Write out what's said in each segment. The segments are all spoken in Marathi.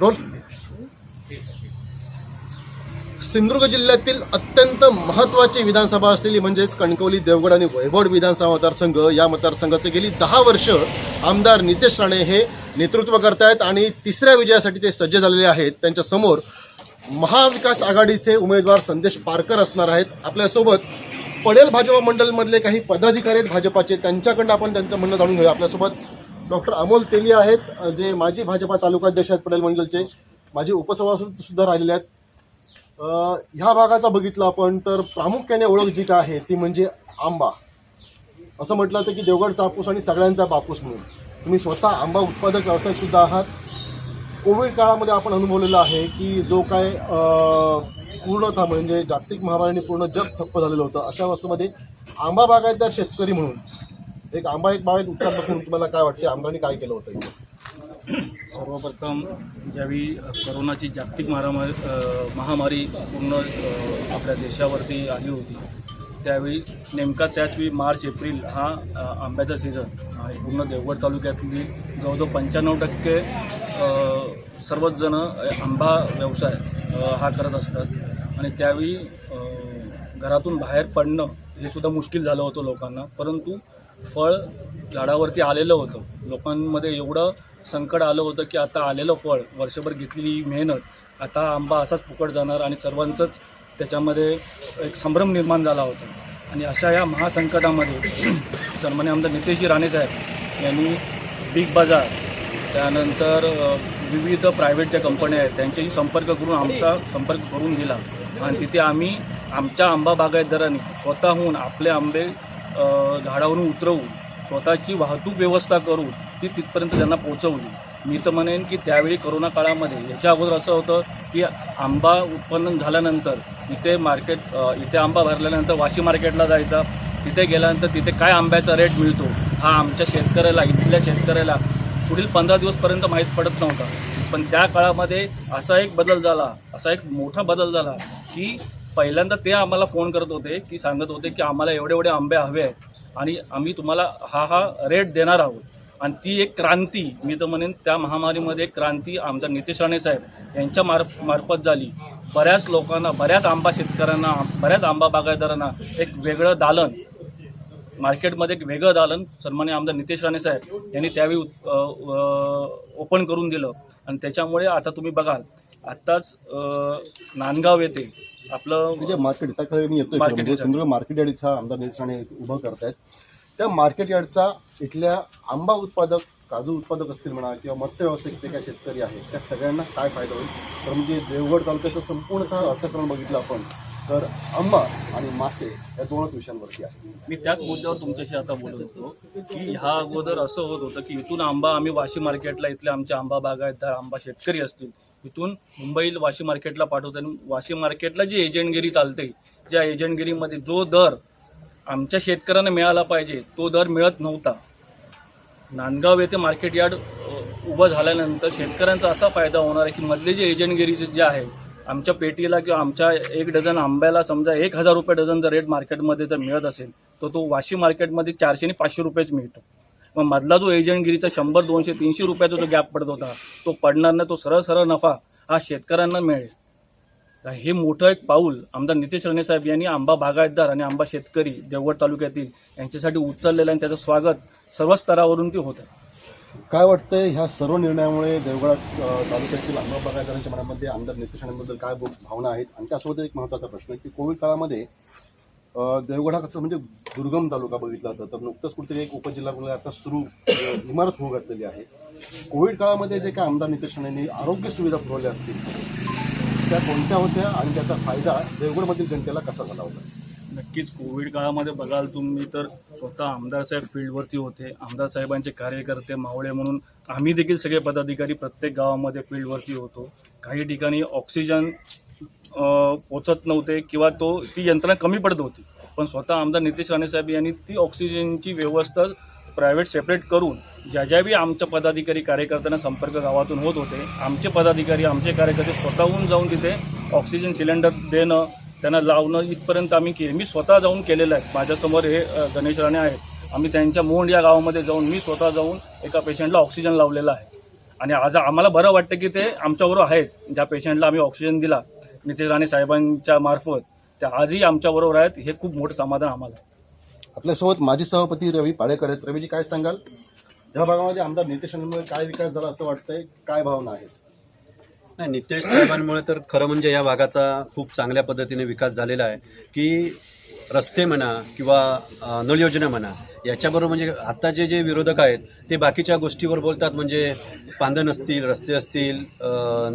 रोल. सिंधुदुर्ग जिल्ह्यातील अत्यंत महत्त्वाची विधानसभा असलेली म्हणजेच कणकवली देवगड आणि वैभवड विधानसभा मतदारसंघ या मतदारसंघाचे गेली दहा वर्ष आमदार नितेश राणे हे नेतृत्व करतायत आणि तिसऱ्या विजयासाठी ते सज्ज झालेले आहेत. त्यांच्यासमोर महाविकास आघाडीचे उमेदवार संदेश पारकर असणार आहेत. आपल्यासोबत पडेल भाजपा मंडलमधले काही पदाधिकारी आहेत भाजपाचे. त्यांच्याकडनं आपण त्यांचं म्हणणं जाणून घेऊया. आपल्यासोबत डॉक्टर अमोल तेली आहेत जे माजी भाजपा तालुकाध्यक्ष आहेत पटेल मंडलचे. माझे उपसभासद सुद्धा राहिलेले आहेत. ह्या भागाचा बघितलं आपण तर प्रामुख्याने ओळख जी काय आहे ती म्हणजे आंबा. असं म्हटलं होतं की देवगड चापूस आणि सगळ्यांचा बापूस म्हणून. तुम्ही स्वतः आंबा उत्पादक व्यवसायसुद्धा आहात. कोविड काळामध्ये आपण अनुभवलेलं आहे की जो काय पूर्णता पूर्णतः म्हणजे जागतिक महामारीने पूर्ण जग ठप्प झालेलं होतं अशा वस्तूमध्ये आंबा बागायतदार शेतकरी म्हणून एक आंबा एक बावेत उत्पादक बघून तुम्हाला काय वाटते आमदारांनी काय केलं होतं सर्वप्रथम ज्यावेळी करोनाची जागतिक महामारी महामारी पूर्ण आपल्या देशावरती आली होती त्यावेळी नेमका त्याचवेळी मार्च एप्रिल हा आंब्याचा सीझन आणि पूर्ण देवगड तालुक्यातली जवळजवळ पंच्याण्णव टक्के सर्वच जणं आंबा व्यवसाय हा करत असतात. आणि त्यावेळी घरातून बाहेर पडणं हे सुद्धा मुश्किल झालं होतं लोकांना. परंतु फळ झाडावरती आलेलं होतं. लोकांमध्ये एवढं संकट आलं होतं की आता आलेलं फळ वर्षभर घेतलेली मेहनत आता आंबा असाच फुकट जाणार आणि सर्वांचंच त्याच्यामध्ये एक संभ्रम निर्माण झाला होता. आणि अशा या महासंकटामध्ये सन्मान्य आमदार नितेशजी राणे साहेब यांनी बिग बाजार त्यानंतर विविध प्रायव्हेट ज्या कंपन्या आहेत त्यांच्याशी संपर्क करून आमचा संपर्क करून दिला. आणि तिथे आम्ही आमच्या आंबा बागायतदारांनी स्वतःहून आपले आंबे झाडावरून उतरवून स्वतःची वाहतूक व्यवस्था करून ती तिथपर्यंत त्यांना पोहोचवली. मी तर म्हणेन की त्यावेळी करोना काळामध्ये याच्या अगोदर असं होतं की आंबा उत्पन्न झाल्यानंतर इथे मार्केट इथे आंबा भरल्यानंतर वाशी मार्केटला जायचा. तिथे गेल्यानंतर तिथे काय आंब्याचा रेट मिळतो हा आमच्या शेतकऱ्याला इथल्या शेतकऱ्याला पुढील पंधरा दिवसपर्यंत माहीत पडत नव्हता. पण त्या काळामध्ये असा एक बदल झाला असा एक मोठा बदल झाला की पहिल्यांदा ते आम्हाला फोन करत होते की सांगत होते की आम्हाला एवढे एवढे आंबे हवे आहेत आणि आम्ही तुम्हाला हा हा रेट देणार आहोत. आणि ती एक क्रांती मी तर म्हणेन त्या महामारीमध्ये एक क्रांती आमचा नितेश राणे साहेब यांच्या मार मार्फत झाली. बऱ्याच लोकांना बऱ्याच आंबा शेतकऱ्यांना बऱ्याच आंबा बागायतदारांना एक वेगळं दालन मार्केटमध्ये एक वेगळं दालन सन्मान्य आमदार नितेश राणे साहेब यांनी त्यावेळी ओपन करून दिलं. आणि त्याच्यामुळे आता तुम्ही बघाल आत्ताच नांदगाव येथे आपलं म्हणजे मार्केट त्याकडे मी येतोय Market म्हणजे यार्ड. सिंधुदुर्ग मार्केट यार्ड इथं आमदार निलेश राणे उभं करतायत. त्या मार्केट यार्डचा इथल्या आंबा उत्पादक काजू उत्पादक असतील म्हणा किंवा मत्स्य व्यावसायिक जे काही शेतकरी आहेत त्या सगळ्यांना काय फायदा होईल? तर म्हणजे देवगड तालुक्याचं संपूर्णतः अर्थकारण बघितलं आपण तर आंबा आणि मासे या दोनच विषयांवरती आहे. मी त्याच मुद्द्यावर तुमच्याशी आता बोलत होतो की ह्या अगोदर असं होत होतं की इथून आंबा आम्ही वाशी मार्केटला इथले आमचे आंबा बागायतदार आंबा शेतकरी असतील. इथून मुंबई वाशी मार्केटला पाठवतो आणि वाशी मार्केटला जी एजंटगिरी चालते ज्या एजंटगिरीमध्ये जो दर आमच्या शेतकऱ्यांना मिळाला पाहिजे तो दर मिळत नव्हता. नांदगाव येथे मार्केट यार्ड उभं झाल्यानंतर शेतकऱ्यांचा असा फायदा होणार आहे की मधले जे एजंटगिरीचे जे आहे आमच्या पेटीला किंवा आमच्या एक डझन आंब्याला समजा एक हजार रुपये डझन जर रेट मार्केटमध्ये जर मिळत असेल तर तो वाशी मार्केटमध्ये चारशे आणि पाचशे रुपयेच मिळतो. मग मधला जो एजंटगिरीचा शंभर दोनशे तीनशे रुपयाचा जो गॅप पडत होता तो पडणार नाही तो सरळ सरळ नफा हा शेतकऱ्यांना मिळेल. हे मोठं एक पाऊल आमदार नितेश राणे साहेब यांनी आंबा बागायतदार आणि आंबा शेतकरी देवगड तालुक्यातील यांच्यासाठी उचललेलं आणि त्याचं स्वागत सर्व स्तरावरून ते होतं. काय वाटतंय ह्या सर्व निर्णयामुळे देवगड तालुक्यातील आंबा बागायतदारांच्या मनामध्ये आमदार नितेश राणेबद्दल काय भावना आहेत? आणि त्यासोबत एक महत्त्वाचा प्रश्न आहे की कोविड काळामध्ये देवगड हा कसं म्हणजे दुर्गम तालुका बघितला जातं तर नुकतंच कुठेतरी एक उपजिल्हा रुग्णालय आता सुरू इमारत होऊ घातलेली आहे. कोविड काळामध्ये जे काय आमदार नितेश राणेंनी आरोग्य सुविधा पुरवल्या असतील त्या कोणत्या होत्या आणि त्याचा फायदा देवगडमधील जनतेला कसा झाला होता? नक्कीच कोविड काळामध्ये बघाल तुम्ही तर स्वतः आमदार साहेब फील्डवरती होते. आमदार साहेबांचे कार्यकर्ते मावळे म्हणून आम्ही देखील सगळे पदाधिकारी प्रत्येक गावामध्ये फील्डवरती होतो. काही ठिकाणी ऑक्सिजन पोचत नव्हते किंवा तो ती यंत्रणा कमी पडत होती. पण स्वतः आमदार नितेश राणेसाहेब यांनी ती ऑक्सिजनची व्यवस्था प्रायव्हेट सेपरेट करून ज्या ज्या बी आमच्या पदाधिकारी कार्यकर्त्यांना संपर्क गावातून होत होते आमचे पदाधिकारी आमचे कार्यकर्ते स्वतःहून जाऊन तिथे ऑक्सिजन सिलेंडर देणं त्यांना लावणं इथपर्यंत आम्ही केले. मी स्वतः जाऊन केलेलं आहे. माझ्यासमोर हे गणेश राणे आहेत. आम्ही त्यांच्या मोंड या गावामध्ये जाऊन मी स्वतः जाऊन एका पेशंटला ऑक्सिजन लावलेला आहे. आणि आज आम्हाला बरं वाटतं की ते आमच्याबरोबर आहेत. ज्या पेशंटला आम्ही ऑक्सिजन दिला नितीश राणे साहेबांच्या मार्फत त्या आजही आमच्याबरोबर आहेत. हे खूप मोठं समाधान आम्हाला. आपल्यासोबत माजी सभापती रवी पाळेकर आहेत. रवीजी काय सांगाल? या भागामध्ये आमदार नितेश राणेंमुळे काय विकास झाला असं वाटतंय? काय भावना आहेत? नाही नितेश साहेबांमुळे तर खरं म्हणजे या भागाचा खूप चांगल्या पद्धतीने विकास झालेला आहे. की रस्ते म्हणा किंवा नळयोजना नळ योजना म्हणा याच्याबरोबर म्हणजे आत्ता जे जे विरोधक आहेत ते बाकीच्या गोष्टीवर बोलतात म्हणजे पांदण असतील रस्ते असतील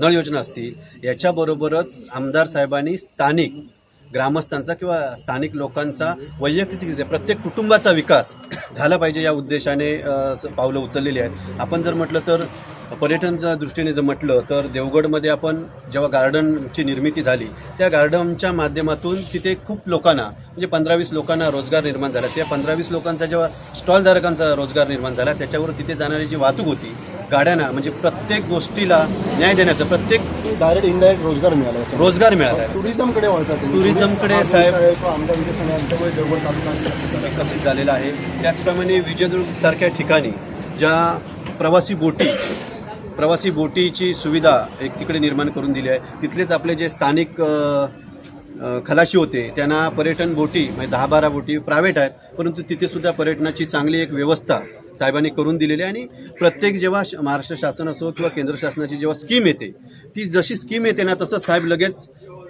नळ योजना असतील याच्याबरोबरच आमदार साहेबांनी स्थानिक ग्रामस्थांचा किंवा स्थानिक लोकांचा वैयक्तिक प्रत्येक कुटुंबाचा विकास झाला पाहिजे या उद्देशाने पावलं उचललेली आहेत. आपण जर म्हटलं तर पर्यटनच्या दृष्टीने जर म्हटलं तर देवगडमध्ये आपण जेव्हा गार्डनची निर्मिती झाली त्या गार्डनच्या माध्यमातून तिथे खूप लोकांना म्हणजे पंधरा वीस लोकांना रोजगार निर्माण झाला. त्या पंधरा वीस लोकांचा जेव्हा स्टॉलधारकांचा रोजगार निर्माण झाला त्याच्यावर तिथे जाणारी जी वाहतूक होती गाड्यांना म्हणजे प्रत्येक गोष्टीला न्याय देण्याचं प्रत्येक डायरेक्ट इनडायरेक्ट रोजगार मिळाला. रोजगार मिळाला. आहे टुरिझमकडे. टुरिझमकडे साहेब- विकसित झालेला आहे. त्याचप्रमाणे विजयदुर्ग सारख्या ठिकाणी ज्या प्रवासी बोटी प्रवासी बोटीची सुविधा एक तिकडे निर्माण करून दिली आहे. तिथलेच आपले जे स्थानिक खलाशी होते त्यांना पर्यटन बोटी म्हणजे दहा बारा बोटी प्रायव्हेट आहेत परंतु तिथेसुद्धा पर्यटनाची चांगली एक व्यवस्था साहेबांनी करून दिलेली आहे. आणि प्रत्येक जेव्हा महाराष्ट्र शासन असो किंवा केंद्र शासनाची जेव्हा स्कीम येते ती जशी स्कीम येते ना तसं साहेब लगेच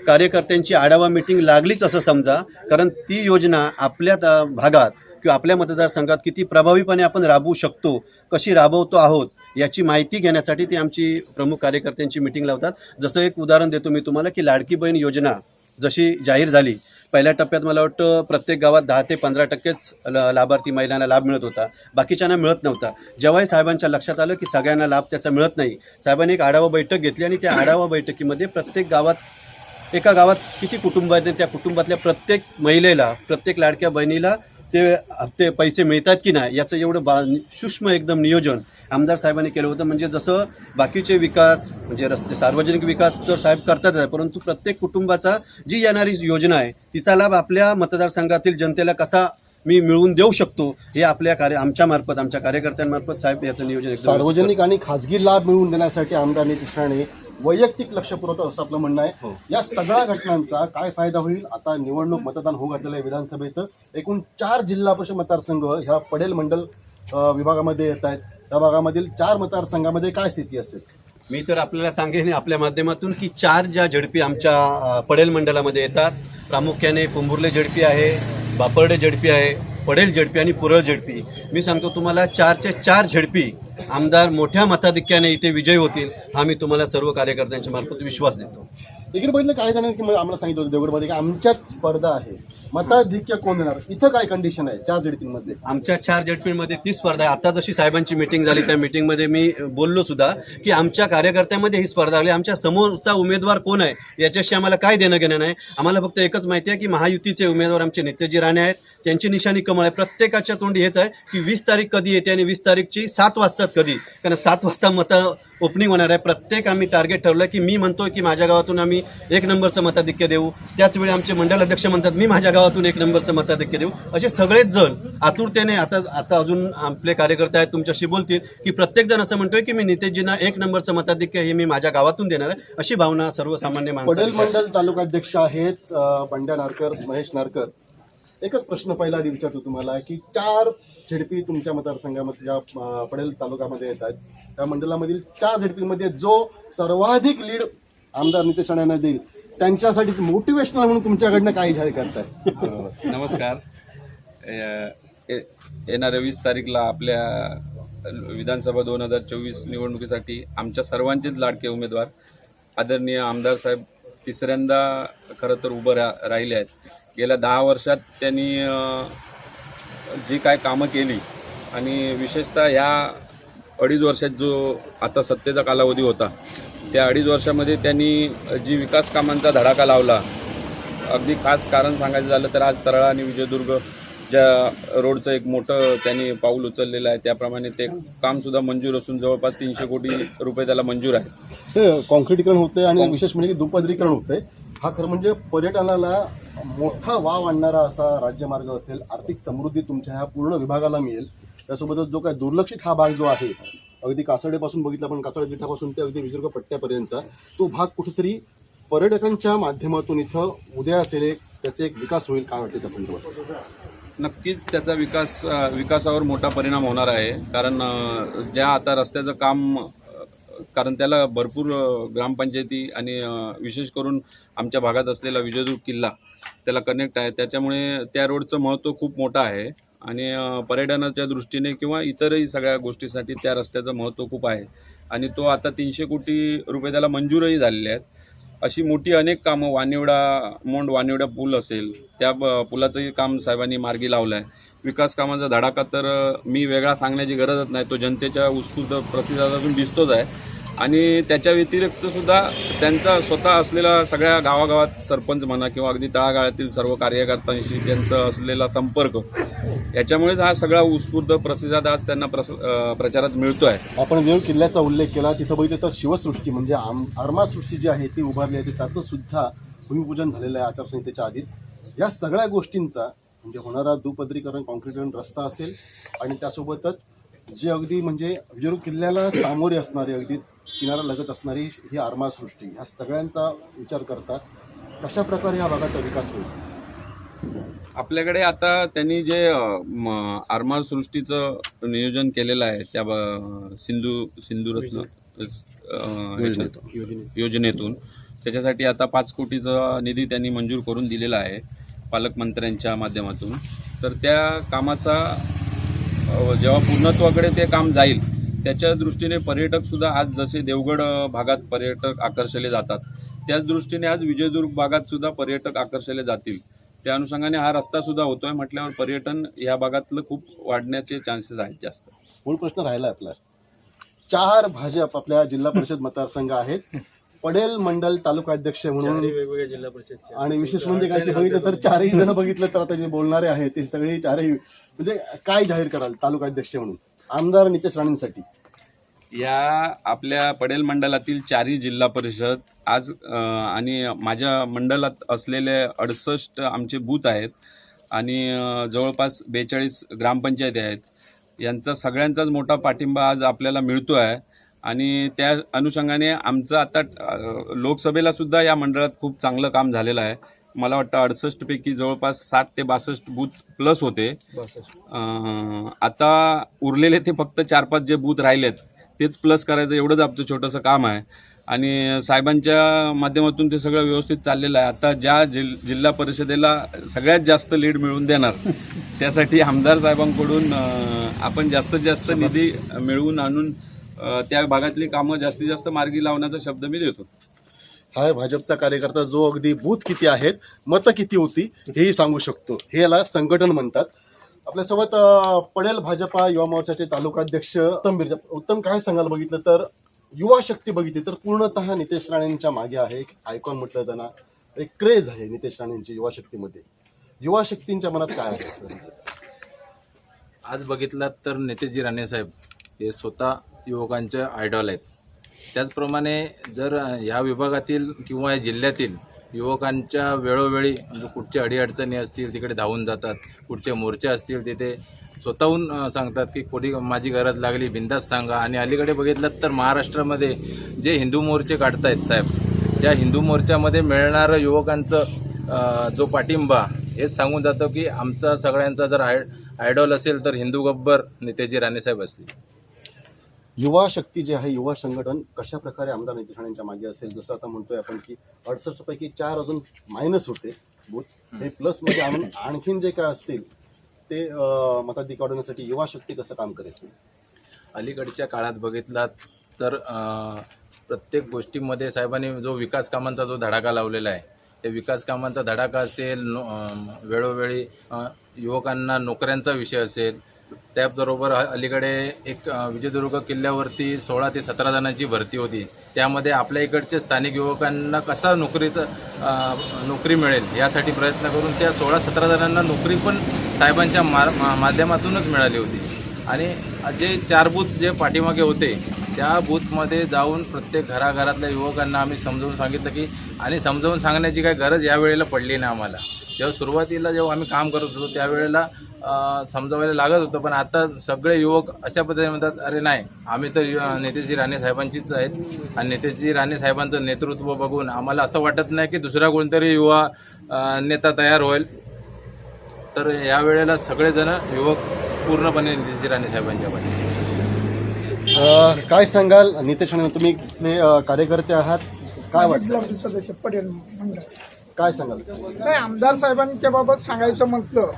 कार्यकर्त्यांची आढावा मिटिंग लागलीच असं समजा. कारण ती योजना आपल्या भागात किंवा आपल्या मतदारसंघात किती प्रभावीपणे आपण राबवू शकतो कशी राबवतो आहोत याची माहिती घेण्यासाठी ती आमची प्रमुख कार्यकर्त्यांची मिटिंग लावतात. जसं एक उदाहरण देतो मी तुम्हाला की लाडकी बहीण योजना जशी जाहीर झाली पहिल्या टप्प्यात मला वाटतं प्रत्येक गावात दहा ते पंधरा टक्केच ल- लाभार्थी महिलांना लाभ मिळत होता. बाकीच्यांना मिळत नव्हता. जेव्हाही साहेबांच्या लक्षात आलं की सगळ्यांना लाभ त्याचा मिळत नाही साहेबांनी एक आढावा बैठक घेतली आणि त्या आढावा बैठकीमध्ये प्रत्येक गावात एका गावात किती कुटुंब आहेत त्या कुटुंबातल्या प्रत्येक महिलेला प्रत्येक लाडक्या बहिणीला ते हप्ते पैसे मिळतात की नाही याचं एवढं बा सूक्ष्म एकदम नियोजन आमदार साहेबांनी केलं होतं. म्हणजे जसं बाकीचे विकास म्हणजे रस्ते सार्वजनिक विकास तर साहेब करतात आहे परंतु प्रत्येक कुटुंबाचा जी येणारी योजना आहे तिचा लाभ आपल्या मतदारसंघातील जनतेला कसा मी मिळवून देऊ शकतो हे आपल्या कार्य आमच्या मार्फत आमच्या कार्यकर्त्यांमार्फत साहेब याचं नियोजन सार्वजनिक आणि खाजगी लाभ मिळवून देण्यासाठी आमदार नितेश राणे वैयक्तिक लक्ष पुरवतो असं आपलं म्हणणं आहे. हो. या सगळ्या घटनांचा काय फायदा होईल? आता निवडणूक मतदान होऊ घातलेलं आहे विधानसभेचं. एकूण चार जिल्हा परिषद मतदारसंघ ह्या पडेल मंडल विभागामध्ये येत आहेत. त्या भागामधील चार मतदारसंघामध्ये काय स्थिती असेल? मी तर आपल्याला सांगेन आपल्या माध्यमातून की चार ज्या झडपी आमच्या पडेल मंडळामध्ये येतात प्रामुख्याने कुंभुर्ले झडपी आहे बापर्डे झडपी आहे पडेल झडपी आणि पुरळ झडपी. मी सांगतो तुम्हाला चारचे चार झडपी आमदार मोठ्या मताधिक्याने इथे विजयी होतील हा मी तुम्हाला सर्व कार्यकर्त्यांच्या मार्फत विश्वास देतो. इकडे बघितलं काही जणांनी की आम्हाला सांगितलं होतं देवगडमध्ये की आमच्याच स्पर्धा आहे. मताधिक्य कोण देणार? इथं काय कंडिशन आहे चार जडपींमध्ये आमच्या चार झडपींमध्ये ती स्पर्धा आहे. आता जशी साहेबांची मिटिंग झाली त्या मीटिंगमध्ये मी बोललो सुद्धा की आमच्या कार्यकर्त्यामध्ये ही स्पर्धा आली आमच्या समोरचा उमेदवार कोण आहे? याच्याशी आम्हाला काय देणं घेणं नाही. आम्हाला फक्त एकच माहिती आहे की महायुतीचे उमेदवार आमचे नित्यजी राणे आहेत. त्यांची निशाणी कमळ आहे. प्रत्येकाच्या तोंडी हेच आहे की वीस तारीख कधी येते आणि वीस तारीखची सात वाजतात कधी. कारण सात वाजता मतं ओपनिंग होणार आहे. प्रत्येक आम्ही टार्गेट ठरवलं की मी म्हणतोय की माझ्या गावातून आम्ही एक नंबरचं मताधिक्य देऊ. त्याचवेळी आमचे मंडल अध्यक्ष म्हणतात मी माझ्या गावातून एक नंबरचं मताधिक्य देऊ असे सगळेच जण आतुरतेने आता आता अजून आपले कार्यकर्ते आहेत तुमच्याशी बोलतील की प्रत्येक जण असं म्हणतोय की मी नितेशजींना एक नंबरचं मताधिक्य हे मी माझ्या गावातून देणार आहे अशी भावना सर्वसामान्य माणसं मंडल तालुकाध्यक्ष आहेत बंड्या नारकर महेश नारकर. एकच प्रश्न पहिला आधी विचारतो तुम्हाला की चार झेडपी तुमच्या मतदारसंघामध्ये ज्या पडेल तालुक्यामध्ये येत आहेत त्या मंडळामधील चार झेडपीमध्ये जो सर्वाधिक लीड आमदार नितेश राणे यांना देईल त्यांच्यासाठी मोटिवेशनल म्हणून तुमच्याकडनं काय जाहीर करताय. नमस्कार. ये- येणाऱ्या वीस तारीखला आपल्या विधानसभा दोन हजार चोवीस निवडणुकीसाठी आमच्या सर्वांचेच लाडके उमेदवार आदरणीय आमदार साहेब तिसऱ्यांदा खरं तर उभं रा राहिले आहेत. गेल्या दहा वर्षात त्यांनी जी काय कामं केली आणि विशेषतः ह्या अडीच वर्षात जो आता सत्तेचा कालावधी होता त्या अडीच वर्षामध्ये त्यांनी जी विकास कामांचा धडाका लावला अगदी खास कारण सांगायचं झालं तर आज तराळा आणि विजयदुर्ग ज्या रोडचं एक मोठं त्यांनी पाऊल उचललेलं आहे त्याप्रमाणे ते कामसुद्धा मंजूर असून जवळपास तीनशे कोटी रुपये त्याला मंजूर आहे. हे कॉन्क्रिटीकरण होतंय आणि विशेष म्हणजे की दुपदरीकरण होतंय. हा खरं म्हणजे पर्यटनाला मोठा वाव आणणारा असा राज्यमार्ग असेल आर्थिक समृद्धी तुमच्या ह्या पूर्ण विभागाला मिळेल. त्यासोबतच जो काय दुर्लक्षित हा भाग जो आहे अगदी कासडेपासून बघितलं पण कासर्डे तिठापासून ते अगदी विदुर्ग पट्ट्यापर्यंतचा तो भाग कुठेतरी पर्यटकांच्या माध्यमातून इथं उद्या असेल एक त्याचे एक विकास होईल काय वाटते त्या संदर्भात नक्कीच त्याचा विकास विकासावर मोठा परिणाम होणार आहे. कारण ज्या आता रस्त्याचं काम कारण त्याला भरपूर ग्रामपंचायती आणि विशेष करून आमच्या भागात असलेला विजयदुर्ग किल्ला त्याला कनेक्ट आहे. त्याच्यामुळे त्या रोडचं महत्त्व खूप मोठं आहे. आणि पर्यटनाच्या दृष्टीने किंवा इतरही सगळ्या गोष्टीसाठी त्या रस्त्याचं महत्त्व खूप आहे. आणि तो आता तीनशे कोटी रुपये त्याला मंजूरही झालेले आहेत. अशी मोठी अनेक कामं वानिवडा मोंड वानिवडा पूल असेल त्या ब- पुलाचंही काम साहेबांनी मार्गी लावलं आहे विकास कामाचा धडाका तर मी वेगळा सांगण्याची गरजच नाही. तो जनतेच्या उत्स्फूर्त प्रतिसादातून दिसतोच आहे. आणि त्याच्या व्यतिरिक्त सुद्धा त्यांचा स्वतः असलेला सगळ्या गावागावात सरपंच म्हणा किंवा अगदी तळागाळातील सर्व कार्यकर्त्यांशी त्यांचा असलेला संपर्क याच्यामुळेच हा सगळा उत्स्फूर्त प्रतिसाद आज त्यांना प्रस प्रचारात मिळतो आहे आपण वेळ किल्ल्याचा उल्लेख केला तिथं बघितलं तर शिवसृष्टी म्हणजे आम अर्मासृष्टी जी आहे ती उभारली आहे त्याचं सुद्धा भूमिपूजन झालेलं आहे आचारसंहितेच्या आधीच. या सगळ्या गोष्टींचा म्हणजे होणारा दुपदरीकरण कॉन्क्रीटीकरण रस्ता असेल आणि त्यासोबतच जे अगदी म्हणजे विजयदुर्ग किल्ल्याला सामोरे असणारी अगदी किनारा लगत असणारी ही आर्मासृष्टी ह्या सगळ्यांचा विचार करता कशा प्रकारे या भागाचा विकास होईल? आपल्याकडे आता त्यांनी जे अ, म, आरमार सृष्टीचं नियोजन केलेलं आहे त्या सिंधू सिंधुरत्न योजनेतून. त्याच्यासाठी आता पाच कोटीचा निधी त्यांनी मंजूर करून दिलेला आहे पालकमंत्र्यांच्या माध्यमातून. तर त्या कामाचा जेव्हा पूर्णत्वाकडे ते काम जाईल त्याच्या दृष्टीने पर्यटक सुद्धा आज जसे देवगड भागात पर्यटक आकर्षले जातात त्याच दृष्टीने आज विजयदुर्ग भागात सुद्धा पर्यटक आकर्षले जातील. त्या अनुषंगाने हा रस्ता सुद्धा होतोय म्हटल्यावर पर्यटन या भागातलं खूप वाढण्याचे चान्सेस आहेत जास्त. मूळ प्रश्न राहिला आपला. चार भाजप आपल्या जिल्हा परिषद मतदारसंघ आहेत. पडेल मंडल तालुकाध्यक्ष म्हणून वेगवेगळ्या जिल्हा परिषदचे. आणि विशेष म्हणजे काय बघितलं तर चारही जण बघितलं तर आता जे बोलणारे आहेत ते सगळे चारही म्हणजे काय जाहीर कराल तालुका अध्यक्ष म्हणून? आमदार नितेश राणेंसाठी. या आपल्या पडेल मंडळातील चारही जिल्हा परिषद आज आणि माझ्या मंडळात असलेले अडसष्ट आमचे बूथ आहेत आणि जवळपास बेचाळीस ग्रामपंचायती आहेत. यांचा सगळ्यांचाच मोठा पाठिंबा आज आपल्याला मिळतो आहे आणि त्या अनुषंगाने आमचं आता लोकसभेला सुद्धा या मंडळात खूप चांगलं काम झालेलं आहे. मला वाटतं अडसष्टपैकी जवळपास साठ ते बासष्ट बूथ प्लस होते. अं, आता उरलेले ते फक्त चार पाच जे बूथ राहिलेत तेच प्लस करायचं एवढंच आमचं छोटंसं काम आहे. आणि साहेबांच्या माध्यमातून ते सगळं व्यवस्थित चाललेलं आहे. आता ज्या जिल जिल्हा परिषदेला सगळ्यात जास्त लीड मिळवून देणार त्यासाठी आमदार साहेबांकडून अं, आपण जास्तीत जास्त निधी मिळवून आणून अं, त्या भागातली कामं जास्तीत जास्त मार्गी लावण्याचा शब्द मी देतो. हा भाजपचा कार्यकर्ता जो अगदी बूथ किती आहेत मतं किती होती हेही सांगू शकतो. हे याला संघटन म्हणतात. आपल्यासोबत पडेल भाजपा युवा मोर्चाचे तालुकाध्यक्ष उत्तम बिर्जा उत्तम काय सांगायला बघितलं तर? युवा शक्ती बघितली तर पूर्णतः नितेश राणेंच्या मागे आहे. एक आयकॉन म्हटलं त्यांना. एक क्रेज आहे नितेश राणेंची युवा शक्तीमध्ये. युवा शक्तींच्या मनात काय आहे? आज बघितलात तर नेतेजी राणेसाहेब हे स्वतः युवकांचे आयडॉल आहेत. त्याचप्रमाणे जर ह्या विभागातील किंवा या जिल्ह्यातील युवकांच्या वेळोवेळी म्हणजे कुठच्या अडीअडचणी असतील तिकडे धावून जातात कुठचे मोर्चे असतील तिथे स्वतःहून सांगतात की कोणी माझी गरज लागली बिंदास सांगा. आणि अलीकडे बघितलं तर महाराष्ट्रामध्ये जे हिंदू मोर्चे काढतायत साहेब त्या हिंदू मोर्चामध्ये मिळणारं युवकांचं जो पाठिंबा हेच सांगून जातं की आमचा सगळ्यांचा जर आय आयडॉल असेल तर हिंदू गब्बर नेतेजी राणेसाहेब असतील. युवा शक्ती जे आहे युवा संघटन कशा प्रकारे आमदार नितीश राणेंच्या मागे असेल? जसं आता म्हणतोय आपण की अडसष्ट पैकी चार अजून मायनस होते बूथ हे प्लसमध्ये आणून आणखीन जे काय असतील ते अं, मताधिक वाढवण्यासाठी युवा शक्ती कसं काम करेल? अलीकडच्या काळात बघितलात तर प्रत्येक गोष्टीमध्ये साहेबांनी जो विकास कामांचा जो धडाका लावलेला आहे ते विकास कामांचा धडाका असेल नो वेळोवेळी युवकांना नोकऱ्यांचा विषय असेल त्याचबरोबर अलीकडे एक विजयदुर्ग किल्ल्यावरती सोळा ते सतरा जणांची भरती होती. त्यामध्ये आपल्या इकडचे स्थानिक युवकांना कसा नोकरीत नोकरी मिळेल यासाठी प्रयत्न करून त्या सोळा सतरा जणांना नोकरी पण साहेबांच्या मा माध्यमातूनच मिळाली होती. आणि जे चार बूथ जे पाठीमागे होते त्या बूथमध्ये जाऊन प्रत्येक घराघरातल्या युवकांना आम्ही समजावून सांगितलं की आणि समजावून सांगण्याची काही गरज यावेळेला पडली नाही आम्हाला. जेव्हा सुरुवातीला जेव्हा आम्ही काम करत होतो त्यावेळेला समजावायला लागत होतं पण आता सगळे युवक अशा पद्धतीने म्हणतात अरे नाही आम्ही तर नेतेजी राणे साहेबांचीच आहेत आणि नेतेजी राणे साहेबांचं नेतृत्व बघून आम्हाला असं वाटत नाही की दुसरा कोणतरी युवा नेता तयार होईल. तर या वेळेला सगळेजण युवक पूर्णपणे नितेशजी राणे साहेबांच्या अ, काय सांगाल? नितेश राणे तुम्ही कार्यकर्ते आहात. काय सदस्य मंडळ काय सांगाल? नाही आमदार साहेबांच्या बाबत सांगायचं म्हटलं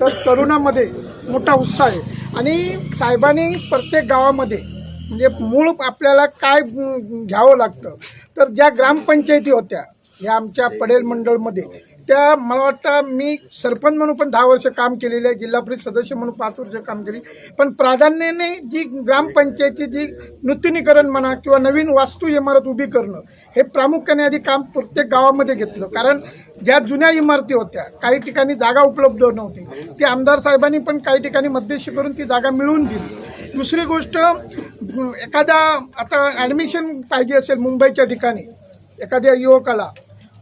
तर तरुणामध्ये मोठा उत्साह आहे. आणि साहेबांनी प्रत्येक गावामध्ये म्हणजे मूळ आपल्याला काय घ्यावं लागतं तर ज्या ग्रामपंचायती होत्या या आमच्या पडेल मंडळमध्ये त्या मला वाटतं मी सरपंच म्हणून पण दहा वर्ष काम केलेले आहे जिल्हा परिषद सदस्य म्हणून पाच वर्ष काम केली. पण प्राधान्याने जी ग्रामपंचायती जी नूतनीकरण म्हणा किंवा नवीन वास्तू इमारत उभी करणं हे प्रामुख्याने आधी काम प्रत्येक गावामध्ये घेतलं. कारण ज्या जुन्या इमारती होत्या काही ठिकाणी जागा उपलब्ध नव्हती. ती आमदार साहेबांनी पण काही ठिकाणी मध्यस्थी करून ती जागा मिळवून दिली. दुसरी गोष्ट एखादा आता ॲडमिशन पाहिजे असेल मुंबईच्या ठिकाणी एखाद्या युवकाला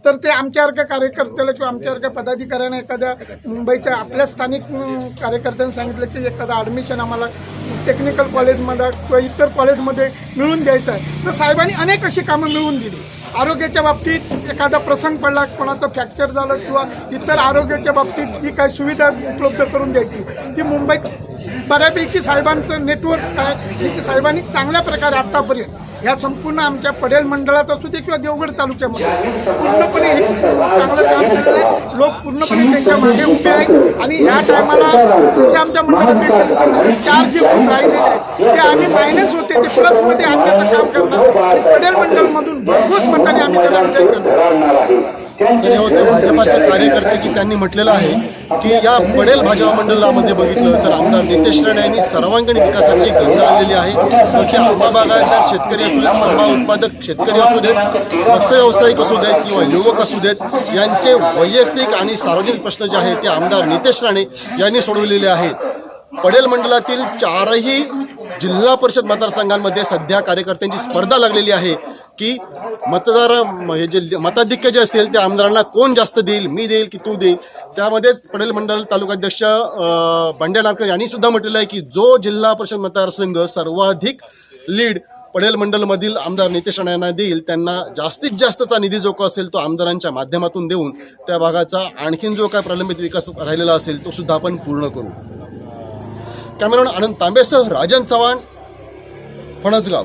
तर ते आमच्यासारख्या कार्यकर्त्याला किंवा आमच्यासारख्या पदाधिकाऱ्यांना एखाद्या मुंबईच्या आपल्या स्थानिक कार्यकर्त्यांनी सांगितलं की एखादं ॲडमिशन आम्हाला टेक्निकल कॉलेजमध्ये किंवा इतर कॉलेजमध्ये मिळून द्यायचं आहे. तर साहेबांनी अनेक अशी कामं मिळवून दिली. आरोग्याच्या बाबतीत एखादा प्रसंग पडला कोणाचं फ्रॅक्चर झालं किंवा इतर आरोग्याच्या बाबतीत जी काही सुविधा उपलब्ध करून द्यायची ती मुंबईत बऱ्यापैकी साहेबांचं नेटवर्क आहे की साहेबांनी चांगल्या प्रकारे आत्तापर्यंत ह्या संपूर्ण आमच्या पडेल मंडळात असू दे किंवा देवगड तालुक्यामध्ये पूर्णपणे हे चांगलं काम केलेलं आहे लोक पूर्णपणे त्यांच्या मागे उभे आहेत. आणि ह्या टायमाला जसे आमच्या मंडळाध्यक्ष चार जे होत राहिलेले आहेत. ते आम्ही मायनस होते ते प्लसमध्ये आणण्याचं काम करणार. पडेल मंडळमधून भरघोस मताने आम्ही त्याला विजय करणार. तरी होते भाजपाचे कार्यकर्ते की त्यांनी म्हटलेलं आहे की या पडेल भाजपा मंडळामध्ये बघितलं तर आमदार नितेश राणे यांनी सर्वांगीण विकासाची गंगा आणलेली आहे. तर ते आंबा बागायतदार शेतकरी असू देत आंबा उत्पादक शेतकरी असू देत मत्स्य व्यावसायिक असू देत किंवा युवक असू देत यांचे वैयक्तिक आणि सार्वजनिक प्रश्न जे आहेत ते आमदार नितेश राणे यांनी सोडवलेले आहेत. पडेल मंडळातील चारही जिल्हा परिषद मतदारसंघांमध्ये सध्या कार्यकर्त्यांची स्पर्धा लागलेली आहे. की मतदार हे जे मताधिक्य जे असेल ते आमदारांना कोण जास्त देईल मी देईल की तू देईल? त्यामध्येच पडेल मंडळ तालुकाध्यक्ष बंड्या नारकर यांनी सुद्धा म्हटलेलं आहे की जो जिल्हा परिषद मतदारसंघ सर्वाधिक लीड पडेल मंडलमधील आमदार नितेश राणे यांना देईल त्यांना जास्तीत जास्तचा निधी जो का असेल तो आमदारांच्या माध्यमातून देऊन त्या भागाचा आणखीन जो काय प्रलंबित विकास राहिलेला असेल तो सुद्धा आपण पूर्ण करू. कॅमेरॉन आनंद तांबेसह राजन चव्हाण फणसगाव.